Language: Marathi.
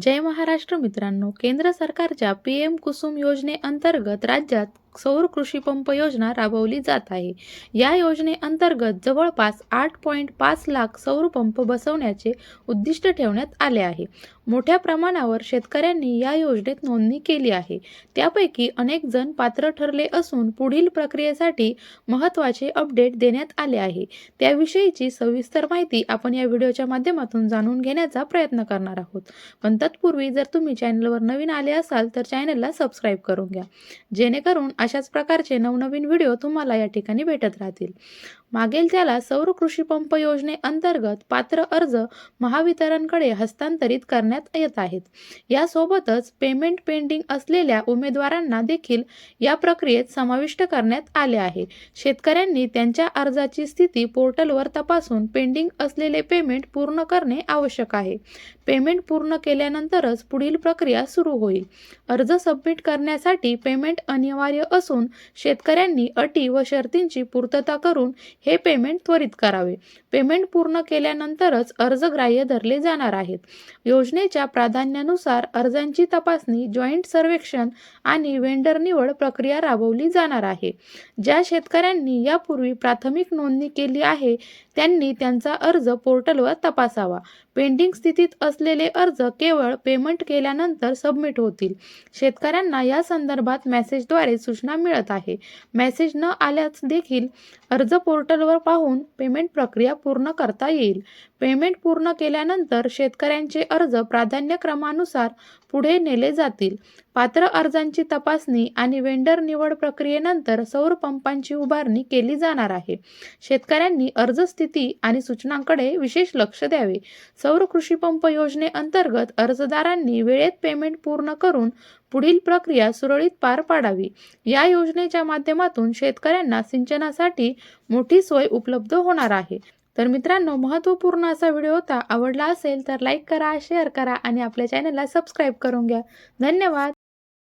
जय महाराष्ट्र मित्रांनो केंद्र सरकारच्या पी एम कुसुम योजनेअंतर्गत राज्यात सौर कृषीपंप योजना राबवली जात आहे. या योजनेअंतर्गत जवळपास आठ पॉईंट पाच लाख सौर पंप बसवण्याचे उद्दिष्ट ठेवण्यात आले आहे. मोठ्या प्रमाणावर शेतकऱ्यांनी या योजनेत नोंदणी केली आहे. त्यापैकी अनेक जण पात्र ठरले असून पुढील प्रक्रियेसाठी महत्त्वाचे अपडेट देण्यात आले आहे. त्याविषयीची सविस्तर माहिती आपण या व्हिडिओच्या माध्यमातून जाणून घेण्याचा प्रयत्न करणार आहोत. पण तत्पूर्वी जर तुम्ही चॅनलवर नवीन आले असाल तर चॅनलला सबस्क्राईब करून घ्या. जेणेकरून अशाच प्रकारचे नवनवीन व्हिडिओ तुम्हाला या ठिकाणी भेटत राहतील. मागेल त्याला सौर कृषी पंप योजनेअंतर्गत पात्र अर्ज महावितरणकडे हस्तांतरित करण्यात येत आहेत. यासोबतच पेमेंट पेंडिंग असलेल्या उमेदवारांना देखील या प्रक्रियेत समाविष्ट करण्यात आले आहे. शेतकऱ्यांनी त्यांच्या अर्जाची स्थिती पोर्टलवर तपासून पेंडिंग असलेले पेमेंट पूर्ण करणे आवश्यक आहे. पेमेंट पूर्ण केल्यानंतरच पुढील प्रक्रिया सुरू होईल. अर्ज सबमिट करण्यासाठी पेमेंट अनिवार्य असून शेतकऱ्यांनी अटी व शर्तींची पूर्तता करून हे पेमेंट त्वरित करावे. पेमेंट पूर्ण केल्यानंतरच अर्ज ग्राह्य धरले जाणार आहेत. योजनेच्या प्राधान्यानुसार अर्जांची तपासणी जॉईंट सर्वेक्षण आणि वेंडर निवड प्रक्रिया राबवली जाणार आहे. ज्या शेतकऱ्यांनी यापूर्वी प्राथमिक नोंदणी केली आहे त्यांनी त्यांचा अर्ज पोर्टलवर तपासावा. पेंडिंग स्थितीत असलेले अर्ज केवळ पेमेंट केल्यानंतर सबमिट होतील. शेतकऱ्यांना या संदर्भात मेसेजद्वारे सूचना मिळत आहे. मेसेज न आल्यास देखील अर्ज पोर्टलवर पाहून पेमेंट प्रक्रिया पूर्ण करता येईल. पेमेंट पूर्ण केल्यानंतर शेतकऱ्यांचे अर्ज प्राधान्यक्रमानुसार पुढे नेले जातील. पात्र अर्जांची तपासणी आणि वेंडर निवड प्रक्रियेनंतर सौर पंपांची उभारणी केली जाणार आहे. शेतकऱ्यांनी अर्ज स्थिती आणि सूचनांकडे विशेष लक्ष द्यावे. सौर कृषी पंप योजनेअंतर्गत अर्जदारांनी वेळेत पेमेंट पूर्ण करून पुढील प्रक्रिया सुरळीत पार पाडावी. या योजनेच्या माध्यमातून शेतकऱ्यांना सिंचनासाठी मोठी सोय उपलब्ध होणार आहे. तर मित्रांनो महत्त्वपूर्ण असा व्हिडिओ होता आवडला असेल तर लाईक करा शेअर करा आणि आपल्या चॅनलला सबस्क्राईब करून घ्या. धन्यवाद!